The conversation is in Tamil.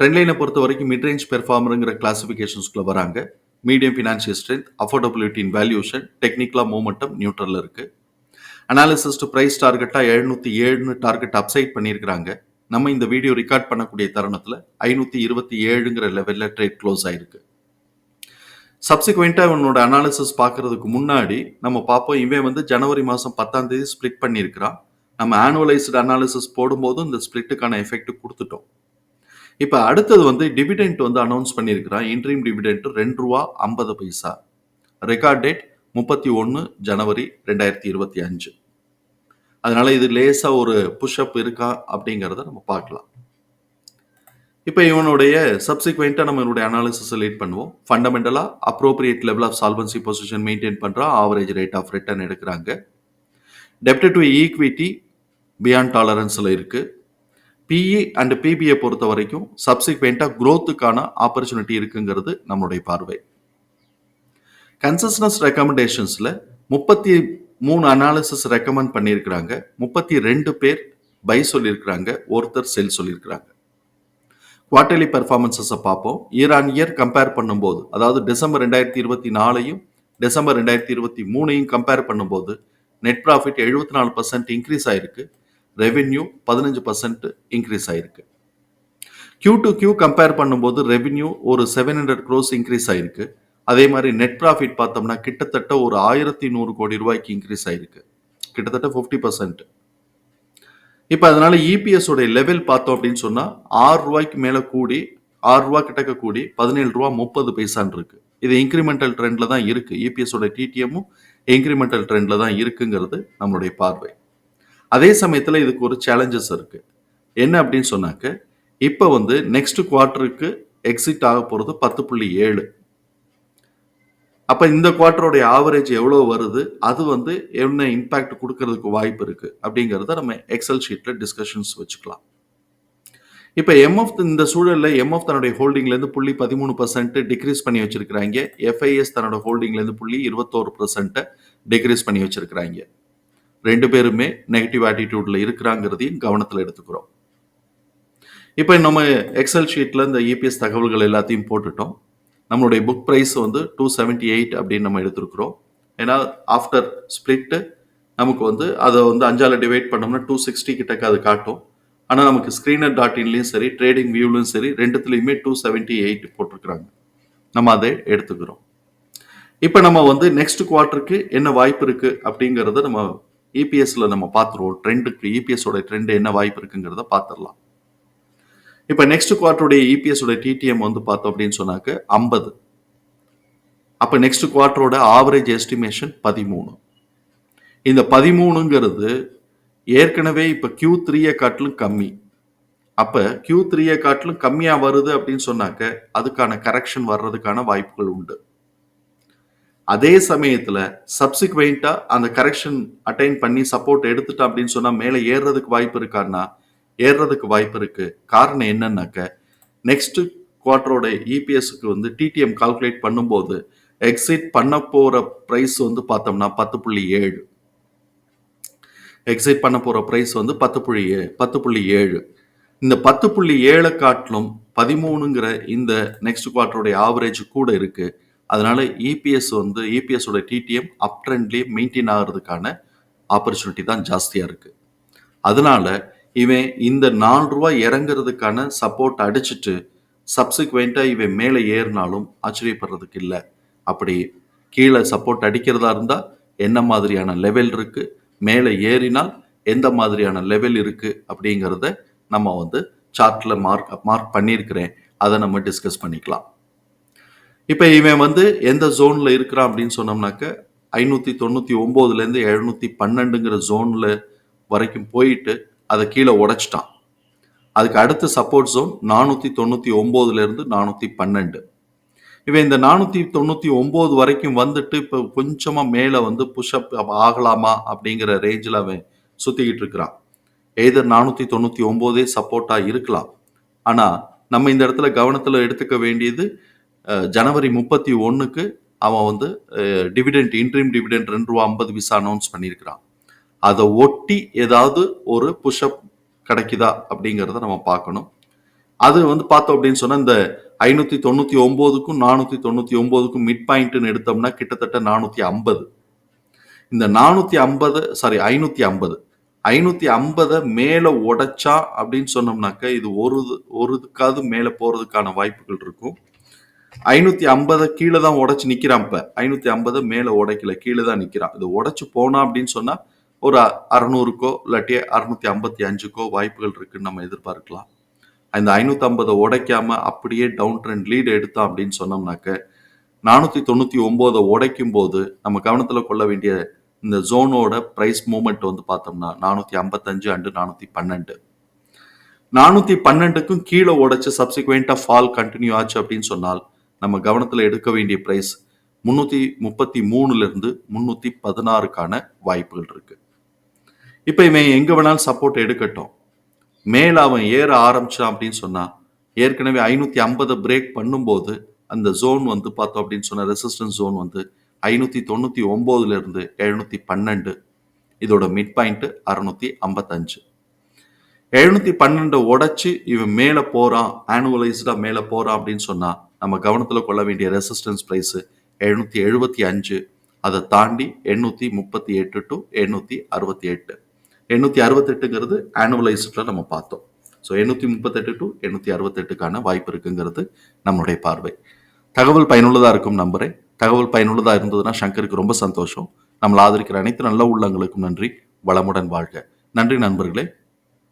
ட்ரெண்ட்லைனை பொறுத்த வரைக்கும் மிட்ரேஞ்ச் பெர்ஃபார்மருங்கிற கிளாசிஃபிகேஷன்ஸ்குள்ளே வராங்க. Medium financial strength affordability in valuation டெக்னிக்கலாக மூமெண்டம் நியூட்ரலில் இருக்குது அனாலிசிஸ் டு ப்ரைஸ் டார்கெட்டாக எழுநூற்றி ஏழுன்னு டார்கெட் அப்சைட் பண்ணியிருக்கிறாங்க. நம்ம இந்த வீடியோ ரெக்கார்ட் பண்ணக்கூடிய தருணத்தில் ஐநூற்றி இருபத்தி ஏழுங்கிற லெவலில் ட்ரேட் க்ளோஸ் ஆயிருக்கு. சப்சிக்வெண்ட்டாக இவனோட அனாலிசிஸ் பார்க்கறதுக்கு முன்னாடி நம்ம பார்ப்போம் இவன் வந்து ஜனவரி மாதம் பத்தாம் தேதி ஸ்ப்ளிட் பண்ணியிருக்கிறான். நம்ம ஆனுவலைஸ்டு அனாலிசிஸ் போடும்போது இந்த ஸ்ப்ளிட்டுக்கான எஃபெக்ட் கொடுத்துட்டோம். இப்போ அடுத்தது வந்து டிவிடெண்ட் வந்து அனௌன்ஸ் பண்ணியிருக்கிறான். இன்ட்ரீம் டிவிடெண்ட் ரெண்டு ரூபா ஐம்பது பைசா. ரெக்கார்ட் டேட் முப்பத்தி ஒன்று ஜனவரி ரெண்டாயிரத்தி இருபத்தி அஞ்சு. அதனால இது லேசாக ஒரு புஷ்அப் இருக்கா அப்படிங்கிறத நம்ம பார்க்கலாம். இப்போ இவனுடைய சப்சிக்வெண்ட்டாக நம்ம இவனுடைய அனாலிசிஸ் லீட் பண்ணுவோம். ஃபண்டமெண்டலாக appropriate level of solvency position maintain பண்ணுறான் ஆவரேஜ் ரேட் ஆஃப் ரிட்டர்ன் எடுக்கிறாங்க. டெப்ட் டு ஈக்விட்டி பியாண்ட் டாலரன்ஸில் இருக்குது பிஇ அண்ட் பிபிஐ பொறுத்த வரைக்கும் சப்சிக்வெண்ட்டாக க்ரோத்துக்கான ஆப்பர்ச்சுனிட்டி இருக்குங்கிறது நம்மளுடைய பார்வை. கன்சஸ்னஸ் ரெக்கமெண்டேஷன்ஸில் முப்பத்தி மூணு அனாலிசிஸ் ரெக்கமெண்ட் பண்ணியிருக்கிறாங்க. முப்பத்தி ரெண்டு பேர் பை சொல்லியிருக்கிறாங்க. ஒருத்தர் செல் சொல்லியிருக்கிறாங்க. குவார்டர்லி பெர்ஃபார்மன்ஸஸை பார்ப்போம். இயர் ஆன் இயர் கம்பேர் பண்ணும்போது அதாவது டிசம்பர் ரெண்டாயிரத்தி இருபத்தி நாலையும் டிசம்பர் ரெண்டாயிரத்தி இருபத்தி மூணையும் கம்பேர் பண்ணும்போது நெட் ப்ராஃபிட் எழுபத்தி நாலு பர்சன்ட் இன்க்ரீஸ் ஆயிருக்கு. ரெவென்யூ பதினஞ்சு பர்சன்ட் இன்க்ரீஸ் ஆயிருக்கு. கியூ டு கியூ கம்பேர் பண்ணும்போது ரெவென்யூ ஒரு செவன் ஹண்ட்ரட் க்ரோஸ் இன்க்ரீஸ் ஆயிருக்கு. அதே மாதிரி நெட் ப்ராஃபிட் பார்த்தோம்னா கிட்டத்தட்ட ஒரு ஆயிரத்தி நூறு கோடி ரூபாய்க்கு இன்க்ரீஸ் ஆயிருக்கு. கிட்டத்தட்ட ஃபிஃப்டி பர்சன்ட் இப்போ அதனால இபிஎஸ் உடைய லெவல் பார்த்தோம் அப்படின்னு சொன்னால் ஆறு ரூபாய்க்கு மேலே கூடி ஆறு ரூபா கிட்டக்க கூடி பதினேழு ரூபா முப்பது பைசான் இருக்கு. இது இன்க்ரிமெண்டல் ட்ரெண்டில் தான் இருக்கு. இபிஎஸ் உடைய டிடிஎம்மும் இன்க்ரிமெண்டல் ட்ரெண்டில் தான் இருக்குங்கிறது நம்மளுடைய பார்வை. அதே சமயத்தில் இதுக்கு ஒரு சேலஞ்சஸ் இருக்குது என்ன அப்படின்னு சொன்னாக்க இப்போ வந்து நெக்ஸ்ட் குவார்ட்டருக்கு எக்ஸிட் ஆக போகிறது பத்து புள்ளி ஏழு. அப்போ இந்த குவார்ட்டருடைய ஆவரேஜ் எவ்வளோ வருது? அது வந்து என்ன இம்பேக்ட் கொடுக்கறதுக்கு வாய்ப்பு இருக்குது அப்படிங்கிறத நம்ம எக்ஸல் ஷீட்டில் டிஸ்கஷன்ஸ் வச்சுக்கலாம். இப்போ எம்எஃப் இந்த சூழலில் எம்எஃப் தன்னுடைய ஹோல்டிங்லேருந்து புள்ளி பதிமூணு பர்சன்ட் டிக்ரீஸ் பண்ணி வச்சிருக்கிறாங்க. எஃப்ஐஎஸ் தன்னோட ஹோல்டிங்லேருந்து புள்ளி இருபத்தோரு பர்சன்ட்டை டிக்ரீஸ் பண்ணி வச்சிருக்கிறாங்க. ரெண்டு பேருமே நெகட்டிவ் ஆட்டிடியூட்ல இருக்கிறாங்கிறதையும் கவனத்தில் எடுத்துக்கிறோம். இப்போ நம்ம எக்ஸல் ஷீட்டில் இந்த இபிஎஸ் தகவல்கள் எல்லாத்தையும் போட்டுட்டோம். நம்மளுடைய புக் ப்ரைஸ் வந்து டூ செவன்ட்டி எயிட் அப்படின்னு நம்ம எடுத்திருக்கிறோம். ஏன்னா ஆஃப்டர் ஸ்பிளிட்டு நமக்கு வந்து அதை வந்து அஞ்சால் டிவைட் பண்ணோம்னா டூ சிக்ஸ்டி கிட்டக்க அது காட்டும். ஆனால் நமக்கு ஸ்க்ரீனர் டாட் இன்லையும் சரி ட்ரேடிங் வியூலையும் சரி ரெண்டுத்துலேயுமே டூ செவன்ட்டி எயிட் போட்டிருக்கிறாங்க. நம்ம அதை எடுத்துக்கிறோம். இப்போ நம்ம வந்து நெக்ஸ்ட் குவார்ட்டருக்கு என்ன வாய்ப்பு இருக்குது அப்படிங்கிறத நம்ம இபிஎஸ்ல நம்ம பார்த்துருவோம். ட்ரெண்டுக்கு இபிஎஸோட ட்ரெண்ட் என்ன வாய்ப்பு இருக்குங்கிறத பார்த்துடலாம். இப்போ நெக்ஸ்ட் குவார்ட்டருடைய இபிஎஸோட டிடிஎம் வந்து பார்த்தோம் அப்படின்னு சொன்னாக்க ஐம்பது. அப்போ நெக்ஸ்ட் குவார்ட்டரோட ஆவரேஜ் எஸ்டிமேஷன் பதிமூணு. இந்த பதிமூணுங்கிறது ஏற்கனவே இப்போ கியூ த்ரீயை காட்டிலும் கம்மி. அப்போ கியூ த்ரீயை காட்டிலும் கம்மியாக வருது அப்படின்னு சொன்னாக்க அதுக்கான கரெக்ஷன் வர்றதுக்கான வாய்ப்புகள் உண்டு. அதே சமயத்தில் சப்சிக்வெண்ட்டாக அந்த கரெக்ஷன் அட்டைன் பண்ணி சப்போர்ட் எடுத்துட்டோம் அப்படின்னு சொன்னால் மேலே ஏறுறதுக்கு வாய்ப்பு இருக்கான்னா ஏறுறதுக்கு வாய்ப்பு இருக்கு. காரணம் என்னன்னாக்க நெக்ஸ்ட் குவார்ட்டரோட இபிஎஸ்க்கு வந்து டிடிஎம் கால்குலேட் பண்ணும்போது எக்ஸிட் பண்ண போற ப்ரைஸ் வந்து பார்த்தோம்னா பத்து புள்ளி ஏழு. எக்ஸிட் பண்ண போற ப்ரைஸ் வந்து பத்து புள்ளி ஏ பத்து புள்ளி ஏழு. இந்த பத்து புள்ளி ஏழை காட்டிலும் பதிமூணுங்கிற இந்த நெக்ஸ்ட் குவார்ட்டருடைய ஆவரேஜ் கூட இருக்குது அதனால் இபிஎஸ் வந்து இபிஎஸோட டிடிஎம் அப் ட்ரெண்ட்லேயே மெயின்டைன் ஆகிறதுக்கான ஆப்பர்ச்சுனிட்டி தான் ஜாஸ்தியாக இருக்குது அதனால இவன் இந்த நாலு ரூபா இறங்குறதுக்கான சப்போர்ட் அடிச்சுட்டு சப்சிக்வெண்ட்டாக இவன் மேலே ஏறினாலும் ஆச்சரியப்படுறதுக்கு இல்லை. அப்படி கீழே சப்போர்ட் அடிக்கிறதா இருந்தால் என்ன மாதிரியான லெவல் இருக்குது மேலே ஏறினால் எந்த மாதிரியான லெவல் இருக்குது அப்படிங்கிறத நம்ம வந்து சார்ட்டில் மார்க் மார்க் பண்ணியிருக்கிறேன். அதை நம்ம டிஸ்கஸ் பண்ணிக்கலாம். இப்போ இவன் வந்து எந்த ஜோனில் இருக்கிறான் அப்படின்னு சொன்னோம்னாக்க ஐநூற்றி தொண்ணூற்றி ஒம்போதுலேருந்து எழுநூற்றி பன்னெண்டுங்கிற ஜோனில் வரைக்கும் போயிட்டு அதை கீழே உடைச்சிட்டான். அதுக்கு அடுத்த சப்போர்ட் ஜோன் நானூற்றி தொண்ணூற்றி ஒம்போதுலேருந்து நானூற்றி பன்னெண்டு. இவன் இந்த நானூற்றி தொண்ணூற்றி ஒம்பது வரைக்கும் வந்துட்டு இப்போ கொஞ்சமாக மேலே வந்து புஷ்அப் ஆகலாமா அப்படிங்கிற ரேஞ்சில் அவன் சுற்றிக்கிட்டு இருக்கிறான். எய்தர் நானூற்றி தொண்ணூற்றி ஒம்போதே சப்போர்ட்டாக இருக்கலாம். ஆனால் நம்ம இந்த இடத்துல கவனத்தில் எடுத்துக்க வேண்டியது ஜனவரி முப்பத்தி ஒன்றுக்கு அவன் வந்து டிவிடெண்ட் இன்ட்ரீம் டிவிடெண்ட் ரெண்டு ரூபா ஐம்பது விசா அனௌன்ஸ் பண்ணியிருக்கிறான். அதை ஒட்டி ஏதாவது ஒரு புஷ்அப் கிடைக்குதா அப்படிங்கிறத நம்ம பார்க்கணும். அது வந்து பார்த்தோம் அப்படின்னு சொன்னால் இந்த ஐநூத்தி தொண்ணூற்றி ஒன்பதுக்கும் நானூற்றி தொண்ணூற்றி ஒன்பதுக்கும் மிட் பாயிண்ட்னு எடுத்தோம்னா கிட்டத்தட்ட நானூற்றி ஐம்பது. இந்த நானூற்றி ஐம்பது சாரி ஐநூற்றி ஐம்பது. ஐநூற்றி ஐம்பதை மேலே உடைச்சா அப்படின்னு சொன்னோம்னாக்க இது ஒரு ஒரு இதுக்காவது மேலே போகிறதுக்கான வாய்ப்புகள் இருக்கும். ஐநூத்தி ஐம்பதை கீழே தான் உடச்சு நிக்கிறான் இப்ப. ஐநூத்தி ஐம்பதை மேல உடைக்கல கீழே தான் நிக்கிறான். இது உடைச்சு போனா அப்படின்னு சொன்னா ஒரு அறுநூறுக்கோ இல்லாட்டி அறுநூத்தி ஐம்பத்தி அஞ்சுக்கோ வாய்ப்புகள் இருக்குன்னு நம்ம எதிர்பார்க்கலாம். அந்த ஐநூத்தி ஐம்பதை உடைக்காம அப்படியே டவுன் ட்ரெண்ட் லீடு எடுத்தோம் அப்படின்னு சொன்னோம்னாக்க நானூத்தி தொண்ணூத்தி ஒன்பதை உடைக்கும் போது நம்ம கவனத்துல கொள்ள வேண்டிய இந்த ஜோனோட பிரைஸ் மூமெண்ட் வந்து பார்த்தோம்னா நானூத்தி ஐம்பத்தஞ்சு அண்டு நானூத்தி பன்னெண்டு. நானூத்தி பன்னெண்டுக்கும் கீழே உடைச்சு சப்சிக்வெண்டா ஃபால் கண்டினியூ ஆச்சு அப்படின்னு சொன்னால் நம்ம கவனத்தில் எடுக்க வேண்டிய பிரைஸ் முந்நூற்றி முப்பத்தி மூணுலேருந்து முந்நூற்றி பதினாறுக்கான வாய்ப்புகள் இருக்குது இப்போ இவன் எங்கே வேணாலும் சப்போர்ட் எடுக்கட்டும். மேலே அவன் ஏற ஆரம்பிச்சான் அப்படின்னு சொன்னால் ஏற்கனவே ஐநூற்றி ஐம்பதை பிரேக் பண்ணும்போது அந்த ஜோன் வந்து பார்த்தோம் அப்படின்னு சொன்ன ரெசிஸ்டன்ஸ் ஜோன் வந்து ஐநூற்றி தொண்ணூற்றி ஒம்போதுலேருந்து எழுநூற்றி பன்னெண்டு. இதோட மிட் பாயிண்ட்டு அறுநூற்றி ஐம்பத்தஞ்சு. எழுநூற்றி பன்னெண்டு உடச்சி இவன் மேலே போகிறான் ஆனுவலைஸ்டாக மேலே போகிறான் அப்படின்னு சொன்னால் நம்ம கவனத்தில் கொள்ள வேண்டிய ரெசிஸ்டன்ஸ் ப்ரைஸு எழுநூற்றி எழுபத்தி அஞ்சு. அதை தாண்டி எண்ணூற்றி முப்பத்தி எட்டு டு எண்ணூற்றி அறுபத்தி எட்டு. எண்ணூற்றி அறுபத்தெட்டுங்கிறது ஆனுவலைஸ்டில் நம்ம பார்த்தோம். ஸோ எண்ணூற்றி முப்பத்தெட்டு டு எண்ணூற்றி அறுபத்தெட்டுக்கான வாய்ப்பு இருக்குங்கிறது நம்மளுடைய பார்வை. தகவல் பயனுள்ளதாக இருக்கும் நம்பரே தகவல் பயனுள்ளதாக இருந்ததுன்னா சங்கருக்கு ரொம்ப சந்தோஷம். நம்மளை ஆதரிக்கிற அனைத்து நல்ல உள்ளங்களுக்கும் நன்றி. வளமுடன் வாழ்க. நன்றி நண்பர்களே.